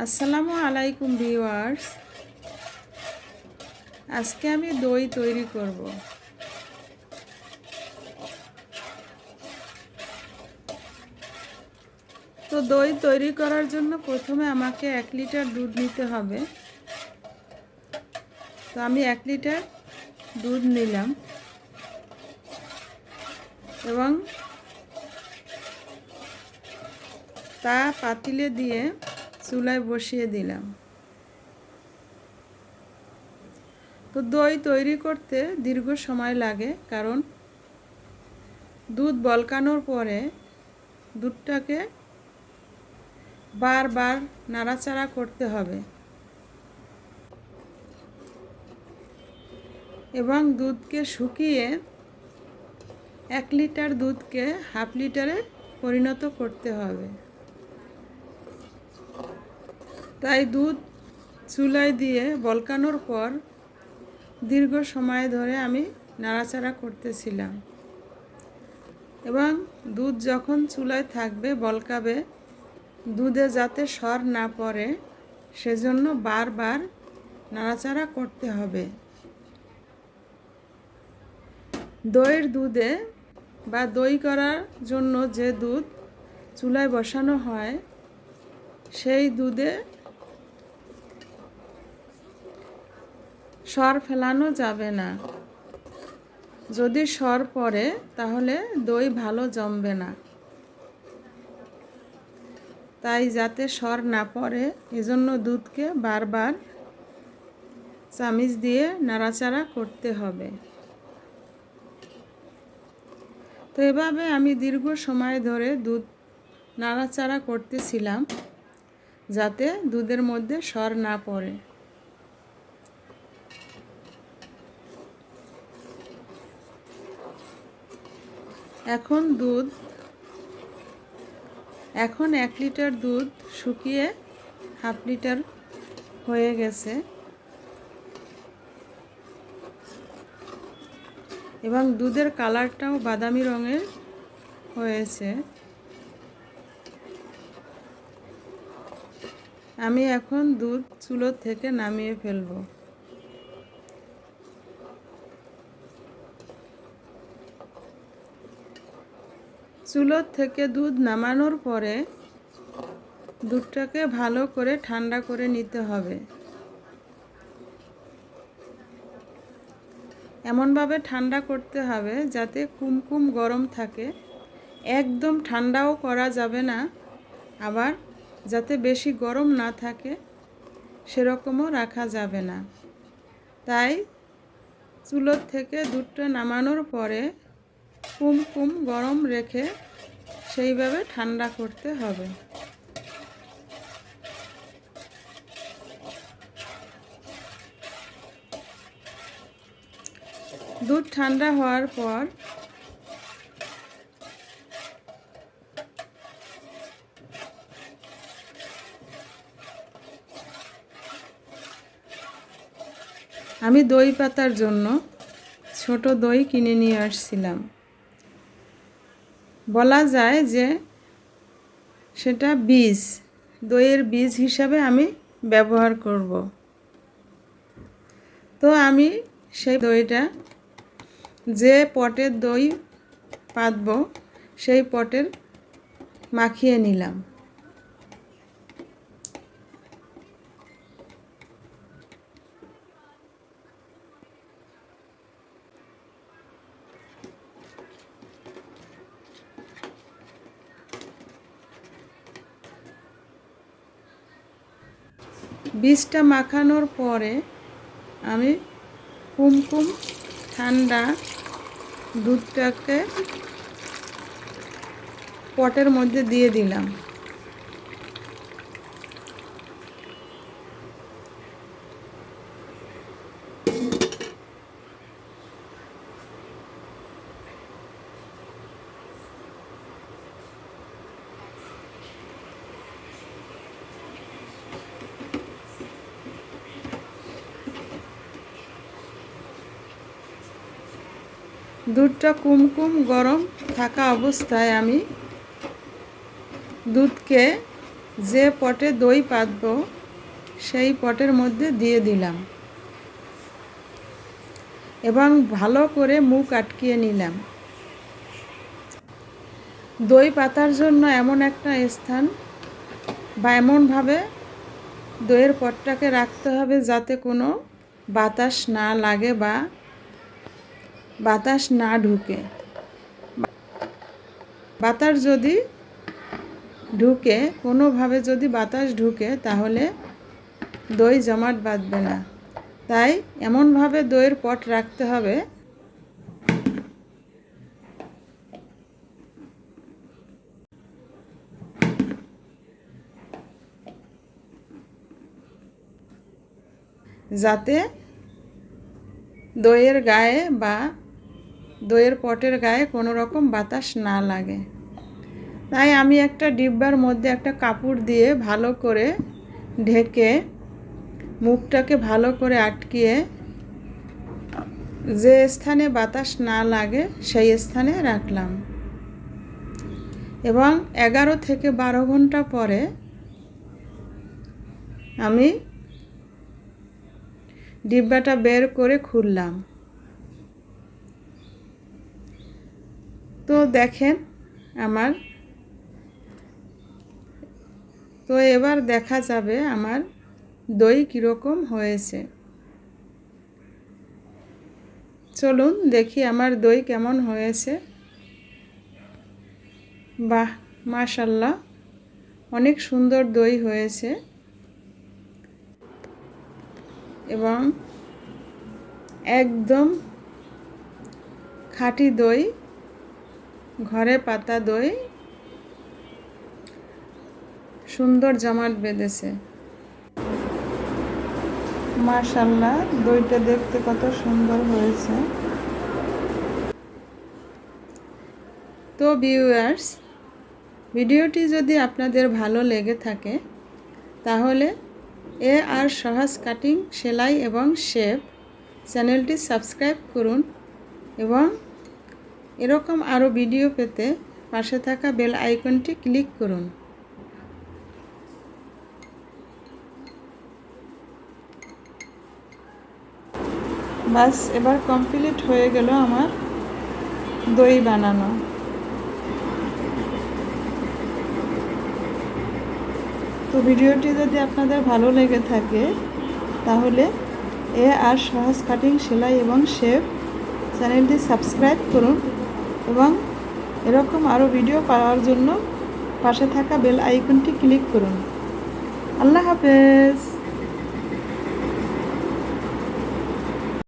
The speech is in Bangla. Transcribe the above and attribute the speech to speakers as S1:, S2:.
S1: আসসালামু আলাইকুম ভিউয়ার্স। আজকে আমি দই তৈরি করব। তো দই তৈরি করার জন্য প্রথমে আমাকে এক লিটার দুধ নিতে হবে। তো আমি এক লিটার দুধ নিলাম। এবং তা পাতিলে দিয়ে চুলায় বসিয়ে দিলাম। তো দই তৈরি করতে দীর্ঘ সময় লাগে, কারণ দুধ বলকানোর পরে দুধটাকে বারবার নাড়াচাড়া করতে হবে। এবং দুধকে শুকিয়ে এক লিটার দুধকে হাফ লিটারে পরিণত করতে হবে। তাই দুধ চুলায় দিয়ে বলকানোর পর দীর্ঘ সময় ধরে আমি নাড়াচাড়া করতেছিলাম। এবং দুধ যখন চুলায় থাকবে, বলকাবে, দুধে যাতে সর না পড়ে, সেজন্য বারবার নাড়াচাড়া করতে হবে। দইয়ের দুধে বা দই করার জন্য যে দুধ চুলায় বসানো হয়, সেই দুধে সর ফেলানো যাবে না। যদি সর পড়ে, তাহলে দই ভালো জমবে না। তাই যাতে সর না পড়ে, এজন্য দুধকে বারবার চামিচ দিয়ে নাড়াচাড়া করতে হবে। তো এভাবে আমি দীর্ঘ সময় ধরে দুধ নাড়াচাড়া করতেছিলাম, যাতে দুধের মধ্যে সর না পড়ে। এখন দুধ, এখন এক লিটার দুধ শুকিয়ে হাফ লিটার হয়ে গেছে। এবং দুধের কালারটাও বাদামি রঙের হয়েছে। আমি এখন দুধ চুলো থেকে নামিয়ে ফেলব। চুলোর থেকে দুধ নামানোর পরে দুধটাকে ভালো করে ঠান্ডা করে নিতে হবে। এমনভাবে ঠান্ডা করতে হবে যাতে কুমকুম গরম থাকে। একদম ঠান্ডাও করা যাবে না, আবার যাতে বেশি গরম না থাকে, সেরকমও রাখা যাবে না। তাই চুলোর থেকে দুধটা নামানোর পরে কুমকুম গরম রেখে সেইভাবে ঠান্ডা করতে হবে। দুধ ঠান্ডা হওয়ার পর আমি দই পাতার জন্য ছোট দই কিনে নিয়ে আসছিলাম। বলা যায় যে সেটা বীজ, দইয়ের বীজ হিসাবে আমি ব্যবহার করব। তো আমি সেই দইটা যে পটের দই পাতব, সেই পটের মাখিয়ে নিলাম। বীজটা মাখানোর পরে আমি কুমকুম ঠান্ডা দুধটাকে পটের মধ্যে দিয়ে দিলাম। দুধটা কুমকুম গরম থাকা অবস্থায় আমি দুধকে যে পটে দই পাতব, সেই পটের মধ্যে দিয়ে দিলাম। এবং ভালো করে মুখ আটকিয়ে নিলাম। দই পাতার জন্য এমন একটা স্থান বা এমনভাবে দইয়ের পটটাকে রাখতে হবে যাতে কোনো বাতাস না লাগে বা বাতাস না ঢুকে। বাতাস যদি ঢুকে, কোনোভাবে যদি বাতাস ঢুকে, তাহলে দই জমাট বাঁধবে না। তাই এমনভাবে দইয়ের পট রাখতে হবে। যাতে দইয়ের গায়ে বা দইয়ের পটের গায়ে কোনো রকম বাতাস না লাগে। তাই আমি একটা ডিব্বার মধ্যে একটা কাপড় দিয়ে ভালো করে ঢেকে মুখটাকে ভালো করে আটকিয়ে যে স্থানে বাতাস না লাগে সেই স্থানে রাখলাম। এবং এগারো থেকে বারো ঘণ্টা পরে আমি ডিব্বাটা বের করে খুললাম তো দেখেন আমার। তো এবার দেখা যাবে আমার দই কীরকম হয়েছে। চলুন দেখি আমার দই কেমন হয়েছে। বাহ মাশাল্লাহ অনেক সুন্দর দই হয়েছে। এবং একদম খাঁটি দই ঘরে পাতা দই, সুন্দর জামাট বেঁধেছে। মাশাল্লাহ দইটা দেখতে কত সুন্দর হয়েছে। তো ভিউয়ার্স ভিডিওটি যদি আপনাদের ভালো লেগে থাকে, তাহলে এ আর সহজ কাটিং সেলাই এবং শেপ চ্যানেলটি সাবস্ক্রাইব করুন এবং এরকম আরও ভিডিও পেতে পাশে থাকা বেল আইকনটি ক্লিক করুন। বাস, এবার কমপ্লিট হয়ে গেল আমার দই বানানো। তো ভিডিওটি যদি আপনাদের ভালো লেগে থাকে, তাহলে এ আর সহজ কাটিং সেলাই এবং শেপ চ্যানেলটি সাবস্ক্রাইব করুন। এবং এরকম আরও ভিডিও পাওয়ার জন্য পাশে থাকা বেল আইকনটি ক্লিক করুন। আল্লাহ হাফেজ।